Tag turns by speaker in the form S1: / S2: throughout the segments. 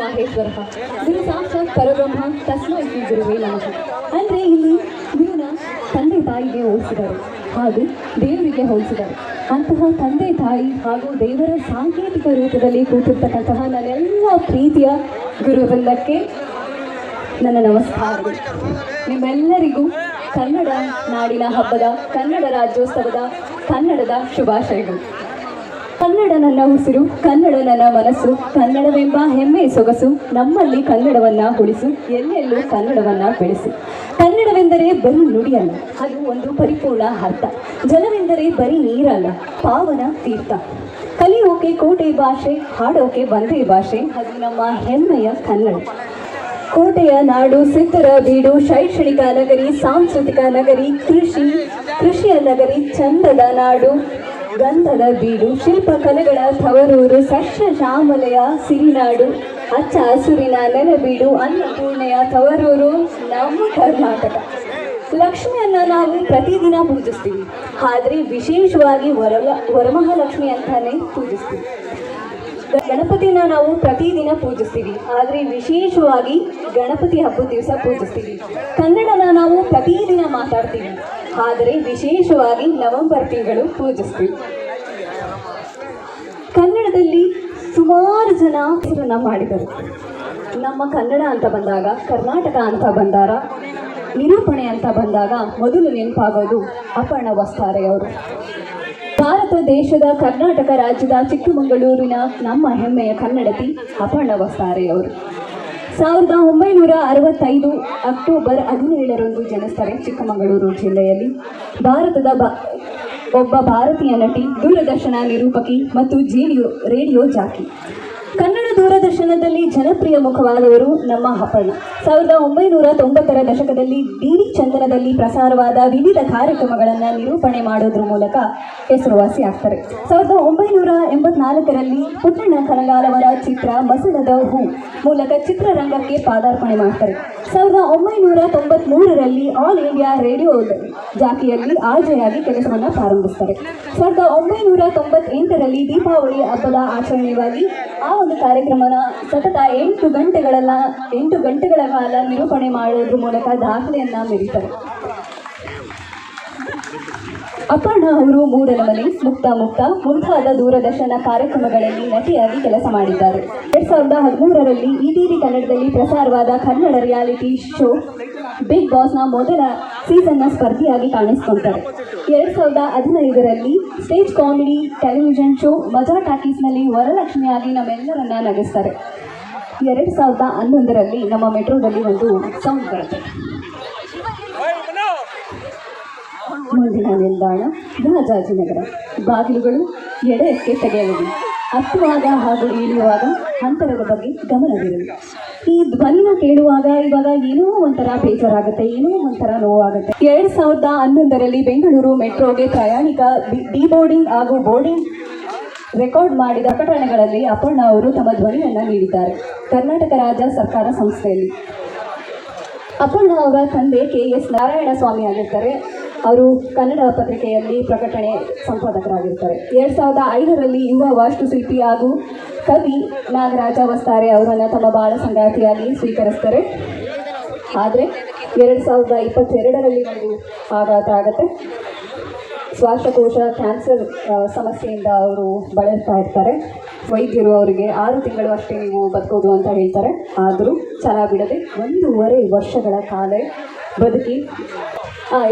S1: ಮಹೇಶ್ವರ. ಗುರು ಸಾಕ್ಷಾತ್ ಪರಬ್ರಹ್ಮ, ತಸ್ಮೈ ಗುರುವೇ ನಮಃ. ಅಂದರೆ ಇಲ್ಲಿ ಗುರುನ ತಂದೆ ತಾಯಿಗೆ ಹೋಲಿಸಿದರು ಹಾಗೂ ದೇವರಿಗೆ ಹೋಲಿಸಿದರು ಅಂತಹ ತಂದೆ ತಾಯಿ ಹಾಗೂ ದೇವರ ಸಾಂಕೇತಿಕ ರೂಪದಲ್ಲಿ ಕೂತಿರ್ತಕ್ಕಂತಹ ನನ್ನೆಲ್ಲ ಪ್ರೀತಿಯ ಗುರುವೃಂದಕ್ಕೆ ನನ್ನ ನಮಸ್ಕಾರಗಳು ನಿಮ್ಮೆಲ್ಲರಿಗೂ ಕನ್ನಡ ನಾಡಿನ ಹಬ್ಬದ, ಕನ್ನಡ ರಾಜ್ಯೋತ್ಸವದ, ಕನ್ನಡದ ಶುಭಾಶಯಗಳು. ಕನ್ನಡ ನನ್ನ ಉಸಿರು ಕನ್ನಡ ನನ್ನ ಮನಸ್ಸು ಕನ್ನಡವೆಂಬ ಹೆಮ್ಮೆ ಸೊಗಸು, ನಮ್ಮಲ್ಲಿ ಕನ್ನಡವನ್ನ ಉಳಿಸು, ಎಲ್ಲೆಲ್ಲೂ ಕನ್ನಡವನ್ನ ಬೆಳೆಸು. ಕನ್ನಡವೆಂದರೆ ಬರೀ ನುಡಿಯಲ್ಲ, ಅದು ಒಂದು ಪರಿಪೂರ್ಣ ಅರ್ಥ. ಜಲವೆಂದರೆ ಬರೀ ನೀರಲ್ಲ, ಪಾವನ ತೀರ್ಥ. ಕಲಿಯೋಕೆ ಕೋಟೆ ಭಾಷೆ, ಹಾಡೋಕೆ ಒಂದೇ ಭಾಷೆ, ಅದು ನಮ್ಮ ಹೆಮ್ಮೆಯ ಕನ್ನಡ. ಕೋಟೆಯ ನಾಡು ಸಿದ್ಧರ ಬೀಡು, ಶೈಕ್ಷಣಿಕ ನಗರಿ, ಸಾಂಸ್ಕೃತಿಕ ನಗರಿ, ಕೃಷಿ, ಕೃಷಿಯ ನಗರಿ, ಚಂದದ ನಾಡು. ಗಂಧದ ಬೀಡು, ಶಿಲ್ಪ ಕಲೆಗಳ ತವರೂರು ಸಸ್ಯ ಶ್ಯಾಮಲೆಯ ಸಿರಿನಾಡು, ಅಚ್ಚ ಹಸುರಿನ ನೆಲಬೀಡು, ಅನ್ನಪೂರ್ಣೆಯ ತವರೂರು, ನಮ್ಮ ಕರ್ನಾಟಕ. ಲಕ್ಷ್ಮಿಯನ್ನ ನಾವು ಪ್ರತಿದಿನ ಪೂಜಿಸ್ತೀವಿ. ಆದರೆ ವಿಶೇಷವಾಗಿ ವರ ವರಮಹಾಲಕ್ಷ್ಮಿ ಅಂತಾನೆ ಪೂಜಿಸ್ತೀವಿ. ಗಣಪತಿನ ನಾವು ಪ್ರತಿದಿನ ಪೂಜಿಸ್ತೀವಿ. ಆದರೆ ವಿಶೇಷವಾಗಿ ಗಣಪತಿ ಹಬ್ಬದ ದಿವಸ ಪೂಜಿಸ್ತೀವಿ. ಕನ್ನಡನ ನಾವು ಪ್ರತಿದಿನ ಮಾತಾಡ್ತೀವಿ. ಆದರೆ ವಿಶೇಷವಾಗಿ ನವೆಂಬರ್ ತಿಂಗಳು ಪೂಜಿಸ್ತೀವಿ. ಕನ್ನಡದಲ್ಲಿ ಸುಮಾರು ಜನ ಹೆಸರನ್ನ ಮಾಡಿದರು ನಮ್ಮ ಕನ್ನಡ ಅಂತ ಬಂದಾಗ, ಕರ್ನಾಟಕ ಅಂತ ಬಂದಾರ ನಿರೂಪಣೆ ಅಂತ ಬಂದಾಗ ಮೊದಲು ನೆನಪಾಗೋದು ಅಪರ್ಣ ವಸ್ತಾರೆಯವರು. ಭಾರತ ದೇಶದ ಕರ್ನಾಟಕ ರಾಜ್ಯದ ಚಿಕ್ಕಮಗಳೂರಿನ ನಮ್ಮ ಹೆಮ್ಮೆಯ ಕನ್ನಡತಿ ಅಪರ್ಣ ವಸ್ತಾರೆಯವರು. ಸಾವಿರದ ಒಂಬೈನೂರ ಅರವತ್ತೈದು ಅಕ್ಟೋಬರ್ ಹದಿನೇಳರಂದು ಜನಿಸ್ತಾರೆ ಚಿಕ್ಕಮಗಳೂರು ಜಿಲ್ಲೆಯಲ್ಲಿ. ಭಾರತದ ಬ, ಒಬ್ಬ ಭಾರತೀಯ ನಟಿ, ದೂರದರ್ಶನ ನಿರೂಪಕಿ ಮತ್ತು ಜೇಡಿಯೋ ರೇಡಿಯೋ ಜಾಕಿ. ಕನ್ನಡ ದೂರದರ್ಶನದಲ್ಲಿ ಜನಪ್ರಿಯ ಮುಖವಾದವರು ನಮ್ಮ ಅಪರ್ಣ ಸಾವಿರದ ಒಂಬೈನೂರ ತೊಂಬತ್ತರ ದಶಕದಲ್ಲಿ ಡಿಡಿ ಚಂದನದಲ್ಲಿ ಪ್ರಸಾರವಾದ ವಿವಿಧ ಕಾರ್ಯಕ್ರಮಗಳನ್ನು ನಿರೂಪಣೆ ಮಾಡೋದ್ರ ಮೂಲಕ ಹೆಸರುವಾಸಿ ಆಗ್ತಾರೆ. ಸಾವಿರದ ಒಂಬೈನೂರ ಎಂಬತ್ನಾಲ್ಕರಲ್ಲಿ ಪುಟ್ಟಣ್ಣ ಕನಗಾಲವರ ಚಿತ್ರ ಮಸಣದ ಹೂ ಮೂಲಕ ಚಿತ್ರರಂಗಕ್ಕೆ ಪಾದಾರ್ಪಣೆ ಮಾಡ್ತಾರೆ. ಸಾವಿರದ ಒಂಬೈನೂರ ರೇಡಿಯೋ ಜಾತಿಯಲ್ಲಿ ಆರ್ಜೆಯಾಗಿ ಕೆಲಸವನ್ನು ಪ್ರಾರಂಭಿಸ್ತಾರೆ ಸಾವಿರದ ಒಂಬೈನೂರ ತೊಂಬತ್ತೆಂಟರಲ್ಲಿ ದೀಪಾವಳಿ ಹಬ್ಬದ ಆಚರಣೆಯಾಗಿ ಆ ಒಂದು ಕಾರ್ಯಕ್ರಮನ ಸತತ ಎಂಟು ಗಂಟೆಗಳೆಲ್ಲ ಎಂಟು ಗಂಟೆಗಳ ಕಾಲ ನಿರೂಪಣೆ ಮಾಡೋದ್ರ ಮೂಲಕ ದಾಖಲೆಯನ್ನು ಮೆರೀತಾರೆ. ಅಪರ್ಣ ಅವರು ಮೂಡಲಮನೆ ಮುಕ್ತ ಮುಕ್ತ ಮುಂತಾದ ದೂರದರ್ಶನ ಕಾರ್ಯಕ್ರಮಗಳಲ್ಲಿ ನಟಿಯಾಗಿ ಕೆಲಸ ಮಾಡಿದ್ದಾರೆ. ಎರಡ್ ಸಾವಿರದ ಹದಿಮೂರರಲ್ಲಿ ಇಟಿವಿ ಕನ್ನಡದಲ್ಲಿ ಪ್ರಸಾರವಾದ ಕನ್ನಡ ರಿಯಾಲಿಟಿ ಶೋ ಬಿಗ್ ಬಾಸ್ನ ಮೊದಲ ಸೀಸನ್ನ ಸ್ಪರ್ಧಿಯಾಗಿ ಕಾಣಿಸಿಕೊಂಡರು. ಎರಡ್ ಸಾವಿರದ ಹದಿನೈದರಲ್ಲಿ ಸ್ಟೇಜ್ ಕಾಮಿಡಿ, ಟೆಲಿವಿಷನ್ ಶೋ, ಮಜಾ ಟಾಕೀಸ್ನಲ್ಲಿ ವರಲಕ್ಷ್ಮಿಯಾಗಿ ನಮ್ಮೆಲ್ಲರನ್ನ ನಗಿಸ್ತಾರೆ. ಎರಡು ಸಾವಿರದ ಹನ್ನೊಂದರಲ್ಲಿ ನಮ್ಮ ಮೆಟ್ರೋದಲ್ಲಿ ಒಂದು ಸೌಂಡ್ ಬರುತ್ತೆ. ಮುಂದಿನ ನಿಲ್ದಾಣ, ರಾಜಾಜಿನಗರ. ಬಾಗಿಲುಗಳು ಎಡಕ್ಕೆ ತೆಗೆಯಲಿವೆ. ಹತ್ತುವಾಗ ಹಾಗೂ ಇಳಿಯುವಾಗ ಅಂತರದ ಬಗ್ಗೆ ಗಮನವಿರಲಿ. ಈ ಧ್ವನಿನ ಕೇಳುವಾಗ ಇವಾಗ ಏನೋ ಒಂಥರ ಬೇಜಾರಾಗುತ್ತೆ, ಏನೋ ಒಂಥರ ನೋವಾಗುತ್ತೆ. ಎರಡ್ ಸಾವಿರದ ಹನ್ನೊಂದರಲ್ಲಿ ಬೆಂಗಳೂರು ಮೆಟ್ರೋಗೆ ಪ್ರಯಾಣಿಕ ಡಿಬೋರ್ಡಿಂಗ್ ಹಾಗೂ ಬೋರ್ಡಿಂಗ್ ರೆಕಾರ್ಡ್ ಮಾಡಿದ ಪ್ರಕಟಣೆಗಳಲ್ಲಿ ಅಪರ್ಣ ಅವರು ತಮ್ಮ ಧ್ವನಿಯನ್ನು ನೀಡಿದ್ದಾರೆ. ಕರ್ನಾಟಕ ರಾಜ್ಯ ಸರ್ಕಾರ ಸಂಸ್ಥೆಯಲ್ಲಿ. ಅಪರ್ಣ ಅವರ ತಂದೆ ಕೆ ಎಸ್ ನಾರಾಯಣ ಸ್ವಾಮಿ ಆಗಿರ್ತಾರೆ. ಅವರು ಕನ್ನಡ ಪತ್ರಿಕೆಯಲ್ಲಿ ಪ್ರಕಟಣೆ ಸಂಪಾದಕರಾಗಿರ್ತಾರೆ ಎರಡು ಸಾವಿರದ ಐದರಲ್ಲಿ ಯುವ ವಾಸ್ತುಶಿಲ್ಪಿ ಹಾಗೂ ಕವಿ ನಾಗರಾಜ ವಸ್ತಾರೆ ಅವರನ್ನು ತಮ್ಮ ಬಾಳ ಸಂಗಾತಿಯಾಗಿ ಸ್ವೀಕರಿಸ್ತಾರೆ. ಆದರೆ ಎರಡು ಸಾವಿರದ ಇಪ್ಪತ್ತೆರಡರಲ್ಲಿ ಒಂದು ಆಘಾತ ಆಗುತ್ತೆ. ಶ್ವಾಸಕೋಶ ಕ್ಯಾನ್ಸರ್ ಸಮಸ್ಯೆಯಿಂದ ಅವರು ಬಳಲ್ತಾ ಇರ್ತಾರೆ. ವೈದ್ಯರು ಅವರಿಗೆ ಆರು ತಿಂಗಳು ಅಷ್ಟೇ ನೀವು ಬದುಕೋದು ಅಂತ ಹೇಳ್ತಾರೆ. ಆದರೂ ಛಲ ಬಿಡದೆ ಒಂದೂವರೆ ವರ್ಷಗಳ ಕಾಲ ಬದುಕಿ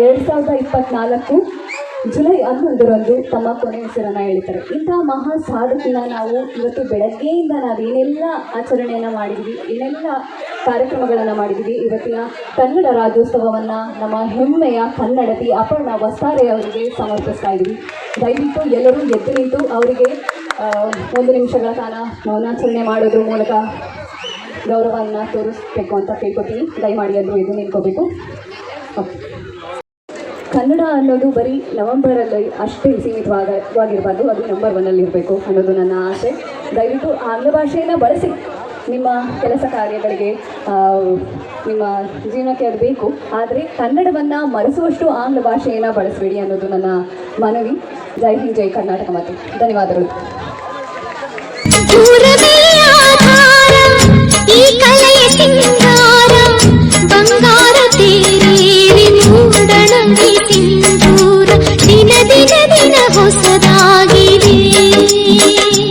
S1: ಎರಡು ಸಾವಿರದ ಇಪ್ಪತ್ನಾಲ್ಕು ಜುಲೈ ಹನ್ನೊಂದರಂದು ತಮ್ಮ ಕೊನೆ ಹೆಸರನ್ನು ಹೇಳ್ತಾರೆ ಇಂತಹ ಮಹಾ ಸಾಧಕಿನ ನಾವು ಇವತ್ತು ಬೆಳಗ್ಗೆಯಿಂದ ನಾವೇನೆಲ್ಲ ಆಚರಣೆಯನ್ನು ಮಾಡಿದ್ವಿ, ಏನೆಲ್ಲ ಕಾರ್ಯಕ್ರಮಗಳನ್ನು ಮಾಡಿದ್ವಿ, ಇವತ್ತಿನ ಕನ್ನಡ ರಾಜ್ಯೋತ್ಸವವನ್ನು ನಮ್ಮ ಹೆಮ್ಮೆಯ ಕನ್ನಡತಿ ಅಪರ್ಣ ವಸ್ತಾರೆ ಅವರಿಗೆ ಸಮರ್ಪಿಸ್ತಾ ಇದ್ವಿ. ದಯವಿಟ್ಟು ಎಲ್ಲರೂ ಎದ್ದು ನಿಂತು ಅವರಿಗೆ ಒಂದು ನಿಮಿಷಗಳ ಕಾಲ ಮೌನಾಚರಣೆ ಮಾಡೋದ್ರ ಮೂಲಕ ಗೌರವವನ್ನು ತೋರಿಸ್ಬೇಕು ಅಂತ ಕೇಳ್ಕೊತೀನಿ. ದಯಮಾಡಿ ಎಲ್ಲರೂ ಎದ್ದು ನಿಂತ್ಕೋಬೇಕು. ಓಕೆ. ಕನ್ನಡ ಅನ್ನೋದು ಬರೀ ನವಂಬರಲ್ಲಿ ಅಷ್ಟೇ ಸೀಮಿತವಾಗಿರಬಾರ್ದು, ಅದು ನಂಬರ್ ಒನ್ನಲ್ಲಿ ಇರಬೇಕು ಅನ್ನೋದು ನನ್ನ ಆಸೆ. ದಯವಿಟ್ಟು ಆಂಗ್ಲ ಭಾಷೆಯನ್ನು ಬಳಸಿ. ನಿಮ್ಮ ಕೆಲಸ ಕಾರ್ಯಗಳಿಗೆ ನಿಮ್ಮ ಜೀವನಕ್ಕೆ ಅದು ಬೇಕು. ಆದರೆ ಕನ್ನಡವನ್ನು ಮರೆಸುವಷ್ಟು ಆಂಗ್ಲ ಭಾಷೆಯನ್ನು ಬಳಸಬೇಡಿ ಅನ್ನೋದು ನನ್ನ ಮನವಿ. ಜೈ ಹಿಂದ್, ಜೈ ಕರ್ನಾಟಕ ಮಾತು. ಧನ್ಯವಾದಗಳು.
S2: ஆகிலே